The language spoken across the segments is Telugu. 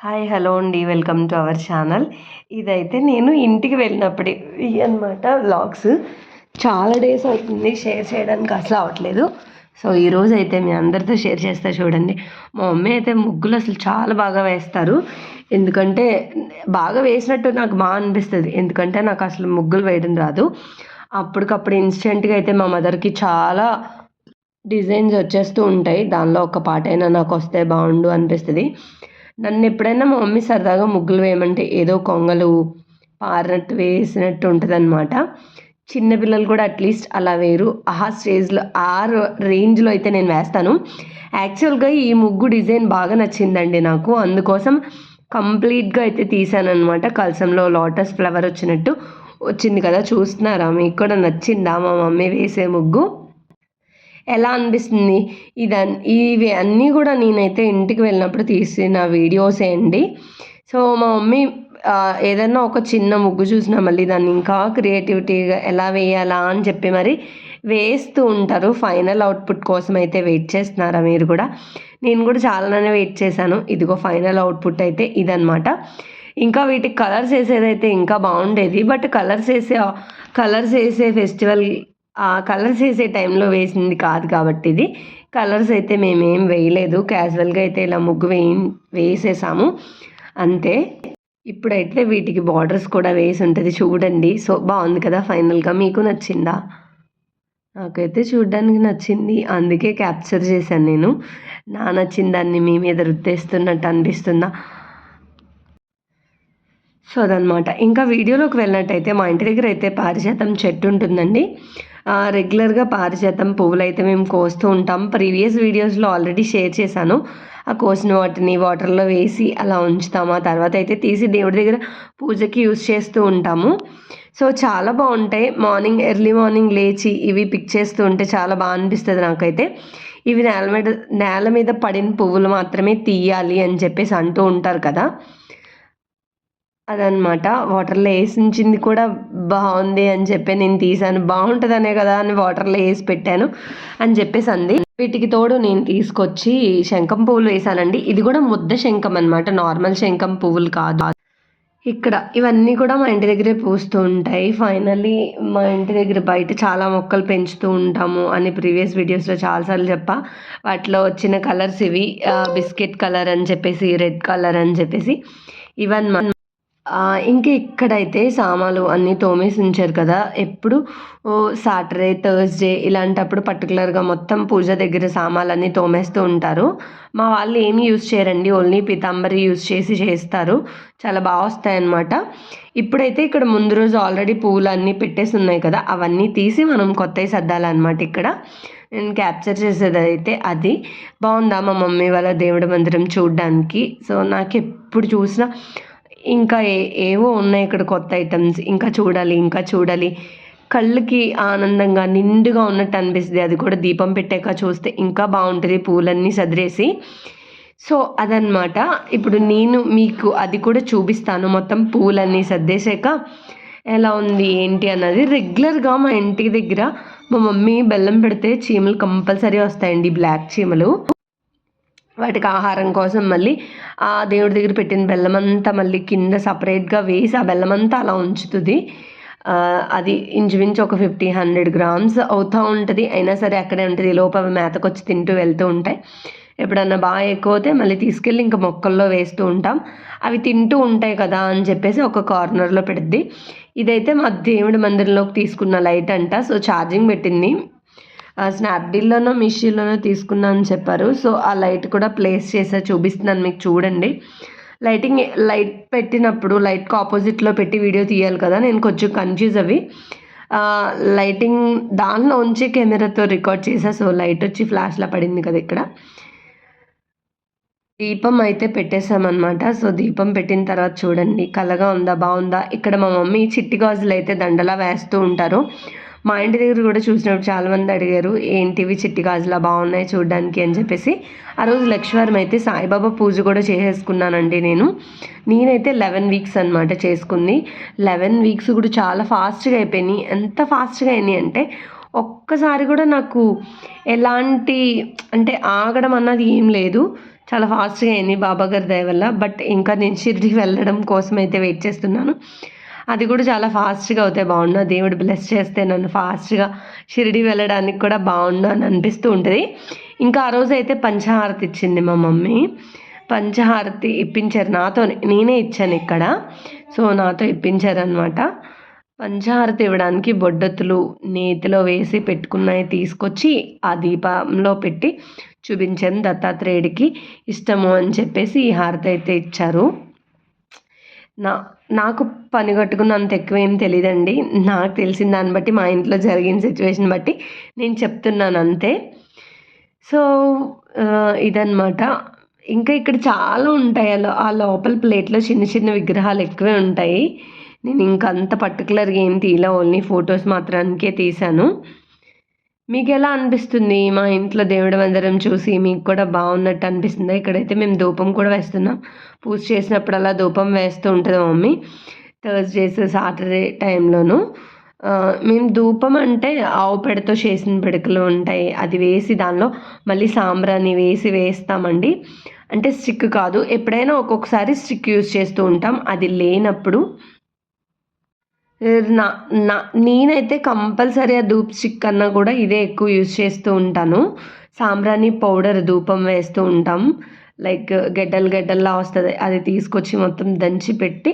హాయ్ హలో అండి. Welcome to our channel. ఇదైతే నేను ఇంటికి వెళ్ళినప్పుడు అనమాట వ్లాగ్స్. చాలా డేస్ అవుతుంది షేర్ చేయడానికి అసలు అవ్వట్లేదు. సో ఈరోజు అయితే మీ అందరితో షేర్ చేస్తా చూడండి. మా మమ్మీ అయితే ముగ్గులు అసలు చాలా బాగా వేస్తారు. ఎందుకంటే బాగా వేసినట్టు నాకు బాగా అనిపిస్తుంది. ఎందుకంటే నాకు అసలు ముగ్గులు వేయడం రాదు. అప్పటికప్పుడు ఇన్స్టెంట్గా అయితే మా మదర్కి చాలా డిజైన్స్ వచ్చేస్తూ ఉంటాయి. దానిలో ఒక పాట అయినా నాకు వస్తే బాగుండు అనిపిస్తుంది. నన్ను ఎప్పుడైనా మా మమ్మీ సరదాగా ముగ్గులు వేయమంటే ఏదో కొంగలు పారినట్టు వేసినట్టు ఉంటుంది అనమాట చిన్నపిల్లలు కూడా అట్లీస్ట్ అలా వేరు ఆ స్టేజ్లో ఆ రేంజ్లో అయితే నేను వేస్తాను. యాక్చువల్గా ఈ ముగ్గు డిజైన్ బాగా నచ్చిందండి నాకు. అందుకోసం కంప్లీట్గా అయితే తీసాను అనమాట కలసంలో లోటస్ ఫ్లవర్ వచ్చినట్టు వచ్చింది కదా చూస్తున్నారా? మీకు కూడా నచ్చిందా మా మమ్మీ వేసే ముగ్గు? ఎలా అనిపిస్తుంది? ఇదన్ ఇవి అన్నీ కూడా నేనైతే ఇంటికి వెళ్ళినప్పుడు తీసిన వీడియోసే అండి సో మా మమ్మీ ఏదైనా ఒక చిన్న ముగ్గు చూసినా మళ్ళీ దాన్ని ఇంకా క్రియేటివిటీగా ఎలా వేయాలా అని చెప్పి మరి వేస్తూ ఉంటారు. ఫైనల్ అవుట్పుట్ కోసం అయితే వెయిట్ చేస్తున్నారా మీరు కూడా? నేను కూడా చాలానే వెయిట్ చేశాను. ఇదిగో ఫైనల్ అవుట్పుట్ అయితే ఇదనమాట ఇంకా వీటికి కలర్స్ వేసేదైతే ఇంకా బాగుండేది. బట్ కలర్స్ వేసే కలర్స్ వేసే ఫెస్టివల్ కలర్స్ వేసే టైంలో వేసింది కాదు కాబట్టి ఇది. కలర్స్ అయితే మేమేం వేయలేదు. క్యాజువల్గా అయితే ఇలా ముగ్గు వేయి వేసేసాము. అంతే. ఇప్పుడైతే వీటికి బార్డర్స్ కూడా వేసి ఉంటుంది చూడండి. సో బాగుంది కదా ఫైనల్గా మీకు నచ్చిందా? నాకైతే చూడడానికి నచ్చింది. అందుకే క్యాప్చర్ చేశాను నేను. నా నచ్చిన దాన్ని మీ మీద రుద్దేస్తున్నట్టు అనిపిస్తుందా? సో అదనమాట ఇంకా వీడియోలోకి వెళ్ళినట్టయితే మా ఇంటి దగ్గర అయితే పారిజాతం చెట్టు ఉంటుందండి. రెగ్యులర్గా పారిజాతం పువ్వులు అయితే మేము కోస్తూ ఉంటాం. ప్రీవియస్ వీడియోస్లో ఆల్రెడీ షేర్ చేశాను. ఆ కోసిన వాటిని వాటర్లో వేసి అలా ఉంచుతాము. ఆ తర్వాత అయితే తీసి దేవుడి దగ్గర పూజకి యూజ్ చేస్తూ ఉంటాము. సో చాలా బాగుంటాయి. మార్నింగ్ ఎర్లీ మార్నింగ్ లేచి ఇవి పిక్ చేస్తూ ఉంటే చాలా బాగా అనిపిస్తుంది నాకైతే. ఇవి నేల మీద నేల మీద పడిన పువ్వులు మాత్రమే తీయాలి అని చెప్పేసి అంటూ ఉంటారు కదా. అదనమాట. వాటర్లో వేసి ఉంచింది కూడా బాగుంది అని చెప్పి నేను తీసాను బాగుంటుందనే కదా అని వాటర్లో వేసి పెట్టాను అని చెప్పేసి అంది. వీటికి తోడు నేను తీసుకొచ్చి శంఖం పువ్వులు వేసానండి ఇది కూడా ముద్ద శంఖం అనమాట నార్మల్ శంఖం పువ్వులు కాదు. ఇక్కడ ఇవన్నీ కూడా మా ఇంటి దగ్గరే పూస్తూ ఉంటాయి. ఫైనల్లీ మా ఇంటి దగ్గర బయట చాలా మొక్కలు పెంచుతూ ఉంటాము అని ప్రీవియస్ వీడియోస్లో చాలాసార్లు చెప్పా. వాటిలో వచ్చిన కలర్స్ ఇవి బిస్కెట్ కలర్ అని చెప్పేసి రెడ్ కలర్ అని చెప్పేసి ఇవన్నీ ఇంక ఇక్కడైతే సామాలు అన్నీ తోమేసి ఉంచారు కదా. ఎప్పుడు? సాటర్డే థర్స్డే ఇలాంటప్పుడు పర్టికులర్గా మొత్తం పూజ దగ్గర సామాన్లన్నీ తోమేస్తూ ఉంటారు. మా వాళ్ళు ఏమి యూజ్ చేయరండి. ఓన్లీ పితాంబరి యూజ్ చేసి చేస్తారు. చాలా బాగా వస్తాయన్నమాట. ఇప్పుడైతే ఇక్కడ ముందు రోజు ఆల్రెడీ పూలు అన్నీ పెట్టేసి ఉన్నాయి కదా. అవన్నీ తీసి మనం కొత్తవి సర్దాలన్నమాట ఇక్కడ. నేను క్యాప్చర్ చేసేది అయితే అది. బాగుందా మా మమ్మీ వాళ్ళ దేవుడి మందిరం చూడడానికి? సో నాకు ఎప్పుడు చూసినా ఇంకా ఏ ఏవో ఉన్నాయి ఇక్కడ కొత్త ఐటమ్స్ ఇంకా చూడాలి ఇంకా చూడాలి. కళ్ళకి ఆనందంగా నిండుగా ఉన్నట్టు అనిపిస్తుంది. అది కూడా దీపం పెట్టాక చూస్తే ఇంకా బాగుంటుంది. పూలన్నీ సదిరేసి. సో అదనమాట ఇప్పుడు నేను మీకు అది కూడా చూపిస్తాను. మొత్తం పూలన్నీ సర్దేశాక ఎలా ఉంది ఏంటి అన్నది. రెగ్యులర్గా మా ఇంటి దగ్గర మా మమ్మీ బెల్లం పెడితే చీమలు కంపల్సరీ వస్తాయండి బ్లాక్ చీమలు. వాటికి ఆహారం కోసం మళ్ళీ ఆ దేవుడి దగ్గర పెట్టిన బెల్లం అంతా మళ్ళీ కింద సపరేట్గా వేసి ఆ బెల్లం అంతా అలా ఉంచుతుంది. అది ఇంచుమించు ఒక ఫిఫ్టీ హండ్రెడ్ గ్రామ్స్ అవుతూ ఉంటుంది. అయినా సరే అక్కడే ఉంటుంది. లోపల మేతకు వచ్చి తింటూ వెళ్తూ ఉంటాయి. ఎప్పుడన్నా బాగా ఎక్కువ అయితే మళ్ళీ తీసుకెళ్ళి ఇంకా మొక్కల్లో వేస్తూ ఉంటాం. అవి తింటూ ఉంటాయి కదా అని చెప్పేసి ఒక కార్నర్లో పెడుద్ది. ఇదైతే మా దేవుడి మందిరంలోకి తీసుకున్న లైట్ అంట. సో ఛార్జింగ్ పెట్టింది. స్నాప్డీల్లోనో మీషోలోనో తీసుకున్నాను అని చెప్పారు. సో ఆ లైట్ కూడా ప్లేస్ చేసా చూపిస్తున్నాను మీకు చూడండి. లైటింగ్ లైట్ పెట్టినప్పుడు లైట్కి ఆపోజిట్లో పెట్టి వీడియో తీయాలి కదా నేను కొంచెం కన్ఫ్యూజ్ అవి. లైటింగ్ దానిలో ఉంచి కెమెరాతో రికార్డ్ చేసా సో లైట్ వచ్చి ఫ్లాష్లా పడింది కదా ఇక్కడ. దీపం అయితే పెట్టేసామన్నమాట సో దీపం పెట్టిన తర్వాత చూడండి కలగా ఉందా బాగుందా? ఇక్కడ మా మమ్మీ చిట్టి గాజులు అయితే దండలా వేస్తూ ఉంటారు. మా ఇంటి దగ్గర కూడా చూసినప్పుడు చాలామంది అడిగారు ఏంటివి చిట్టి గాజులా బాగున్నాయి చూడడానికి? అని చెప్పేసి. ఆ రోజు లక్ష్మీవారం అయితే సాయిబాబా పూజ కూడా చేసేసుకున్నానండి నేను. నేనైతే లెవెన్ వీక్స్ అనమాట చేసుకుంది. లెవెన్ వీక్స్ కూడా చాలా ఫాస్ట్గా అయిపోయినాయి. ఎంత ఫాస్ట్గా అయినాయి అంటే ఒక్కసారి కూడా నాకు ఎలాంటి అంటే ఆగడం అన్నది ఏం లేదు. చాలా ఫాస్ట్గా అయింది బాబా గారి దయ వల్ల. బట్ ఇంకా నేను షిరిడి వెళ్ళడం కోసం అయితే వెయిట్ చేస్తున్నాను. అది కూడా చాలా ఫాస్ట్గా అవుతాయి. బాగుండు దేవుడు బ్లెస్ చేస్తే నన్ను ఫాస్ట్గా షిరిడి వెళ్ళడానికి కూడా బాగుండు అని అనిపిస్తూ ఉంటుంది. ఇంకా ఆ రోజు అయితే పంచహారతి ఇచ్చింది మా మమ్మీ. పంచహారతి ఇప్పించారు నాతో. నేనే ఇచ్చాను ఇక్కడ. సో నాతో ఇప్పించారనమాట పంచహారతి ఇవ్వడానికి బొడ్డత్తులు నేతిలో వేసి పెట్టుకున్నవి తీసుకొచ్చి ఆ దీపంలో పెట్టి చూపించాను దత్తాత్రేయుడికి. ఇష్టము అని చెప్పేసి ఈ హారతి అయితే ఇచ్చారు. నా నాకు పని కట్టుకున్నంత ఎక్కువ ఏం తెలియదండి నాకు తెలిసిన దాన్ని బట్టి మా ఇంట్లో జరిగిన సిచ్యువేషన్ బట్టి నేను చెప్తున్నాను అంతే. సో ఇదన్నమాట. ఇంకా ఇక్కడ చాలా ఉంటాయి. అలా ఆ లోపల ప్లేట్లో చిన్న చిన్న విగ్రహాలు ఎక్కువే ఉంటాయి. నేను ఇంకా అంత పర్టికులర్గా ఏం తీయలే. ఓన్లీ ఫొటోస్ మాత్రానికే తీశాను. మీకు ఎలా అనిపిస్తుంది మా ఇంట్లో దేవుడు మందిరం చూసి? మీకు కూడా బాగున్నట్టు అనిపిస్తుందా? ఇక్కడైతే మేము ధూపం కూడా వేస్తున్నాం. పూజ చేసినప్పుడు అలా ధూపం వేస్తూ ఉంటుంది మమ్మీ. Thursdays Saturday టైంలోను. మేము ధూపం అంటే ఆవు పెడతో చేసిన పిడకలు ఉంటాయి. అది వేసి దానిలో మళ్ళీ సాంబ్రాన్ని వేసి వేస్తామండి. అంటే స్టిక్ కాదు. ఎప్పుడైనా ఒక్కొక్కసారి స్టిక్ యూజ్ చేస్తూ ఉంటాం. అది లేనప్పుడు నా నా నేనైతే కంపల్సరీ ఆ ధూప్ స్టిక్ కన్నా కూడా ఇదే ఎక్కువ యూజ్ చేస్తూ ఉంటాను. సాంబ్రాణి పౌడర్ ధూపం వేస్తూ ఉంటాం. లైక్ గెడ్డలు గెడ్డల్లా వస్తుంది అది తీసుకొచ్చి మొత్తం దంచి పెట్టి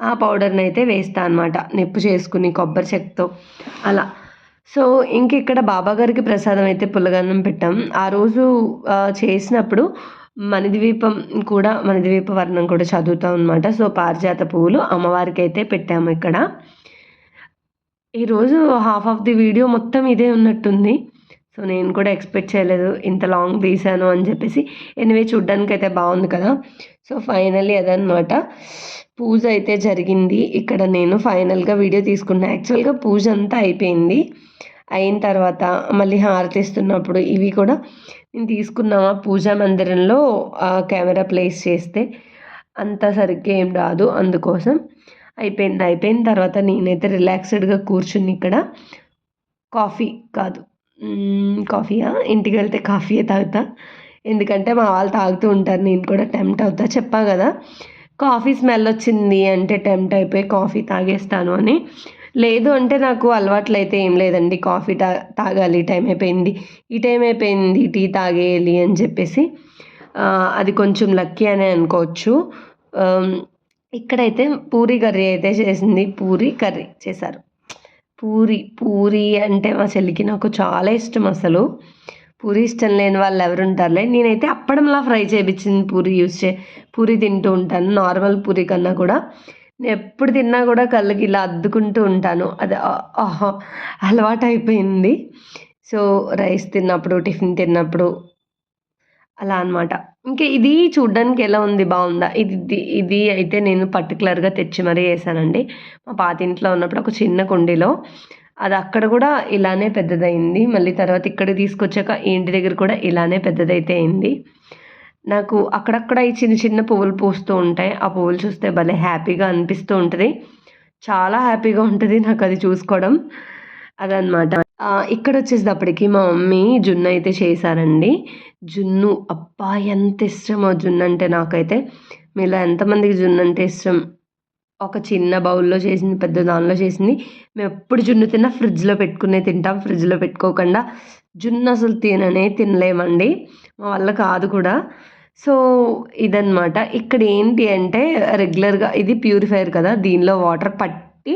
ఆ పౌడర్ని అయితే వేస్తాను అనమాట నిప్పు చేసుకుని కొబ్బరి చెక్కతో అలా. సో ఇంక ఇక్కడ బాబాగారికి ప్రసాదం అయితే పుల్లగన్నం పెట్టాం. ఆ రోజు చేసినప్పుడు మణిద్వీపం కూడా మణిద్వీప వర్ణం కూడా చదువుతాం అనమాట సో పారిజాత పువ్వులు అమ్మవారికి అయితే పెట్టాము ఇక్కడ. ఈరోజు హాఫ్ ఆఫ్ ది వీడియో మొత్తం ఇదే ఉన్నట్టుంది. సో నేను కూడా ఎక్స్పెక్ట్ చేయలేదు ఇంత లాంగ్ తీసాను అని చెప్పేసి. ఎనివే చూడ్డానికి అయితే బాగుంది కదా. సో ఫైనల్లీ అదనమాట పూజ అయితే జరిగింది. ఇక్కడ నేను ఫైనల్గా వీడియో తీసుకున్నాను యాక్చువల్గా పూజ అంతా అయిపోయింది. అయిన తర్వాత మళ్ళీ హారతిస్తున్నప్పుడు ఇవి కూడా నేను తీసుకున్నామా పూజా మందిరంలో కెమెరా ప్లేస్ చేస్తే అంత సరిగ్గా ఏం రాదు అందుకోసం. అయిపోయింది అయిపోయిన తర్వాత నేనైతే రిలాక్స్డ్గా కూర్చుని ఇక్కడ కాఫీ కాదు కాఫీయా? ఇంటికి వెళ్తే కాఫీయే తాగుతా. ఎందుకంటే మా వాళ్ళు తాగుతూ ఉంటారు నేను కూడా టెంప్ట్ అవుతా. చెప్పా కదా కాఫీ స్మెల్ వచ్చింది అంటే టెంప్ట్ అయిపోయి కాఫీ తాగేస్తాను అని. లేదు అంటే నాకు అలవాట్లు అయితే ఏం లేదండి. కాఫీ తా తాగాలి టైం అయిపోయింది. ఈ టైం అయిపోయింది టీ తాగేయాలి అని చెప్పేసి అది కొంచెం లక్కీ అనే అనుకోవచ్చు. ఇక్కడైతే పూరి కర్రీ అయితే చేసింది. పూరి కర్రీ చేశారు. పూరి పూరి అంటే మా చెల్లికి నాకు చాలా ఇష్టం అసలు. పూరి ఇష్టం లేని వాళ్ళు ఎవరు ఉంటారులే నేనైతే అప్పడంలా ఫ్రై చేయించింది పూరి యూస్ చే పూరి తింటూ ఉంటాను. నార్మల్ పూరి కన్నా కూడా. నేను ఎప్పుడు తిన్నా కూడా కళ్ళకి ఇలా అద్దుకుంటూ ఉంటాను. అది అలవాటు అయిపోయింది సో రైస్ తిన్నప్పుడు టిఫిన్ తిన్నప్పుడు అలా అనమాట ఇంకా ఇది చూడ్డానికి ఎలా ఉంది? బాగుందా? ఇది ఇది అయితే నేను పర్టికులర్గా తెచ్చి మరీ వేసానండి. మా పాత ఇంట్లో ఉన్నప్పుడు ఒక చిన్న కుండీలో. అది అక్కడ కూడా ఇలానే పెద్దదైంది మళ్ళీ తర్వాత ఇక్కడ తీసుకొచ్చాక ఇంటి దగ్గర కూడా ఇలానే పెద్దదైతే అయింది. నాకు అక్కడక్కడ ఈ చిన్న చిన్న పువ్వులు పూస్తూ ఉంటాయి. ఆ పువ్వులు చూస్తే భలే హ్యాపీగా అనిపిస్తూ ఉంటుంది. చాలా హ్యాపీగా ఉంటుంది నాకు అది చూసుకోవడం. అదనమాట ఇక్కడ వచ్చేసేటప్పటికి మా మమ్మీ జున్ను అయితే చేశారండి. జున్ను అబ్బా ఎంత ఇష్టమో జున్ను అంటే నాకైతే. మీలో ఎంతమందికి జున్ను అంటే ఇష్టం? ఒక చిన్న బౌల్లో చేసింది పెద్ద దానిలో చేసింది. మేము ఎప్పుడు జున్ను తిన్నా ఫ్రిడ్జ్లో పెట్టుకునే తింటాం. ఫ్రిడ్జ్లో పెట్టుకోకుండా జున్ను అసలు తిననే తినలేమండి. మా వల్ల కాదు కూడా. సో ఇదనమాట ఇక్కడ ఏంటి అంటే రెగ్యులర్గా ఇది ప్యూరిఫైయర్ కదా దీనిలో వాటర్ పట్టి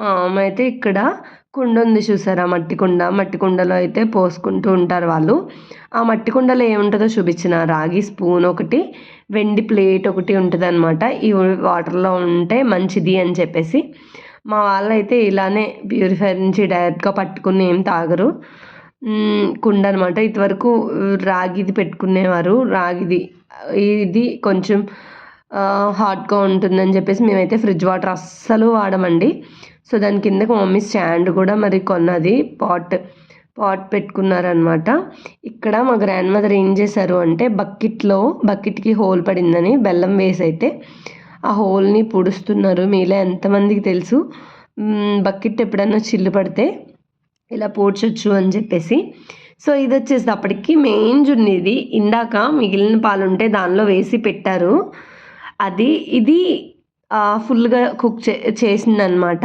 మా అమ్మ అయితే ఇక్కడ కుండ ఉంది చూసారా? మట్టి కుండ మట్టి కుండలో అయితే పోసుకుంటూ ఉంటారు వాళ్ళు. ఆ మట్టి కుండలో ఏముంటుందో చూపించిన. రాగి స్పూన్ ఒకటి వెండి ప్లేట్ ఒకటి ఉంటుంది అనమాట ఈ వాటర్లో ఉంటే మంచిది అని చెప్పేసి. మా వాళ్ళైతే ఇలానే ప్యూరిఫైర్ నుంచి డైరెక్ట్గా పట్టుకుని ఏం తాగరు. కుండ అనమాట ఇంతవరకు రాగిది పెట్టుకునేవారు. రాగిది ఇది కొంచెం హాట్గా ఉంటుందని చెప్పేసి మేమైతే ఫ్రిడ్జ్ వాటర్ అస్సలు వాడమండి. సో దాని కిందకు మమ్మీ స్టాండ్ కూడా మరి కొన్నది. పాట్ పాట్ పెట్టుకున్నారనమాట. ఇక్కడ మా గ్రాండ్ మదర్ ఏం చేశారు అంటే బకెట్లో బకెట్కి హోల్ పడిందని బెల్లం వేసి అయితే ఆ హోల్ని పుడుస్తున్నారు. మీలో ఎంతమందికి తెలుసు? బకెట్ ఎప్పుడన్నా చిల్లు పడితే ఇలా పోడ్చొచ్చు అని చెప్పేసి. సో ఇది వచ్చేసి అప్పటికి మెయిన్ జున్ను ఇది. ఇందాక మిగిలిన పాలు ఉంటే దానిలో వేసి పెట్టారు. అది ఇది ఫుల్గా కుక్ చే చేసిందనమాట.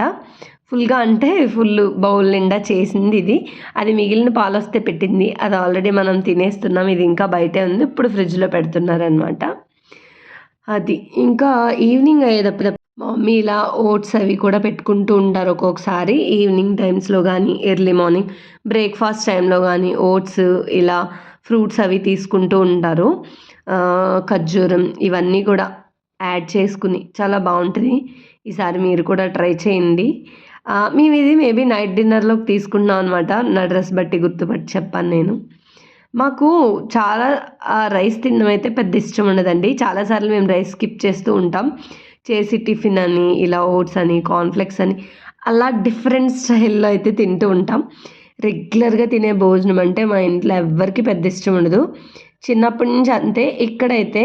ఫుల్గా అంటే ఫుల్ బౌల్ నిండా చేసింది ఇది. అది మిగిలిన పాలు వస్తే పెట్టింది. అది ఆల్రెడీ మనం తినేస్తున్నాం. ఇది ఇంకా బయటే ఉంది. ఇప్పుడు ఫ్రిడ్జ్లో పెడుతున్నారనమాట. అది. ఇంకా ఈవినింగ్ అయ్యేటప్పుడు మమ్మీ ఇలా ఓట్స్ అవి కూడా పెట్టుకుంటూ ఉంటారు ఒక్కొక్కసారి. ఈవినింగ్ టైమ్స్లో కానీ ఎర్లీ మార్నింగ్ బ్రేక్ఫాస్ట్ టైంలో కానీ ఓట్స్ ఇలా ఫ్రూట్స్ అవి తీసుకుంటూ ఉంటారు. ఖర్జూరం ఇవన్నీ కూడా యాడ్ చేసుకుని చాలా బాగుంటుంది. ఈసారి మీరు కూడా ట్రై చేయండి. మేము ఇది మేబీ నైట్ డిన్నర్లోకి తీసుకున్నాం అనమాట నా డ్రెస్ బట్టి గుర్తుపట్టి చెప్పాను నేను. మాకు చాలా రైస్ తినడం అయితే పెద్ద ఇష్టం ఉండదండి. చాలాసార్లు మేము రైస్ స్కిప్ చేస్తూ ఉంటాం. చేసి టిఫిన్ అని ఇలా ఓట్స్ అని కాన్ఫ్లెక్స్ అని అలా డిఫరెంట్ స్టైల్లో అయితే తింటూ ఉంటాం. రెగ్యులర్గా తినే భోజనం అంటే మా ఇంట్లో ఎవ్వరికి పెద్ద ఇష్టం ఉండదు. చిన్నప్పటి నుంచి అంతే. ఇక్కడైతే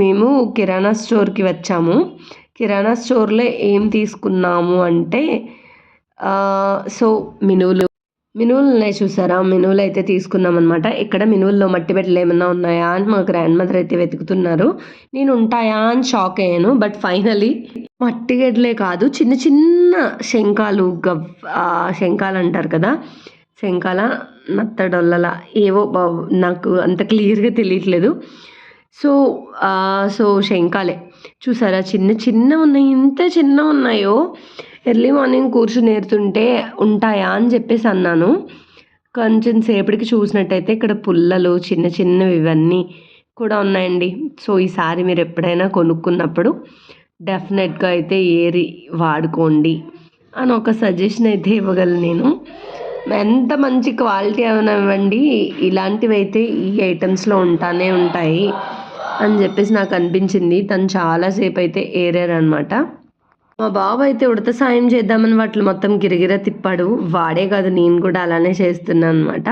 మేము కిరాణా స్టోర్కి వచ్చాము. కిరాణా స్టోర్లో ఏం తీసుకున్నాము అంటే సో మినువులు మినువులు ఉన్నాయి చూసారా? మినువులు అయితే తీసుకున్నాం అనమాట ఇక్కడ మినువుల్లో మట్టి బిడ్డలు ఏమన్నా ఉన్నాయా అని మా గ్రాండ్ మదర్ అయితే వెతుకుతున్నారు. నేను ఉంటాయా అని షాక్ అయ్యాను. బట్ ఫైనలీ మట్టి గడ్డలే కాదు చిన్న చిన్న శంఖాలు గవ్ శంఖాలు అంటారు కదా? శంఖాల నత్తడొల్లల ఏవో నాకు అంత క్లియర్గా తెలియట్లేదు. సో సో శంఖాలే. చూసారా చిన్న చిన్న ఉన్నాయి ఇంత చిన్న ఉన్నాయో? ఎర్లీ మార్నింగ్ కూర్చుని ఏరుతుంటే ఉంటాయా అని చెప్పేసి అన్నాను. కొంచెం సేపటికి చూసినట్టయితే ఇక్కడ పుల్లలు చిన్న చిన్నవి ఇవన్నీ కూడా ఉన్నాయండి. సో ఈసారి మీరు ఎప్పుడైనా కొనుక్కున్నప్పుడు డెఫినెట్గా అయితే ఏరి వాడుకోండి అని ఒక సజెషన్ అయితే ఇవ్వగలను నేను. ఎంత మంచి క్వాలిటీ అవనివ్వండి ఇలాంటివి అయితే ఈ ఐటమ్స్లో ఉంటానే ఉంటాయి. అని చెప్పేసి నాకు అనిపించింది. తను చాలాసేపు అయితే ఏరారు అనమాట మా బాబు అయితే ఉడత సాయం చేద్దామని వాటిని మొత్తం గిరిగిర తిప్పాడు. వాడే కాదు నేను కూడా అలానే చేస్తున్నాను అనమాట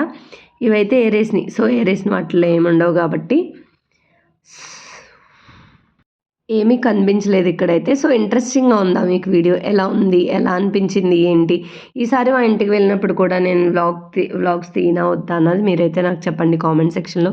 ఇవైతే ఏరేసినాయి. సో ఏరేసిన వాటిలో ఏముండవు కాబట్టి. ఏమీ కనిపించలేదు ఇక్కడైతే. సో ఇంట్రెస్టింగ్గా ఉందా మీకు వీడియో? ఎలా ఉంది? ఎలా అనిపించింది? ఏంటి? ఈసారి మా ఇంటికి వెళ్ళినప్పుడు కూడా నేను వ్లాగ్ వ్లాగ్స్ తీనా వద్దా అన్నది మీరైతే నాకు చెప్పండి కామెంట్ సెక్షన్లో.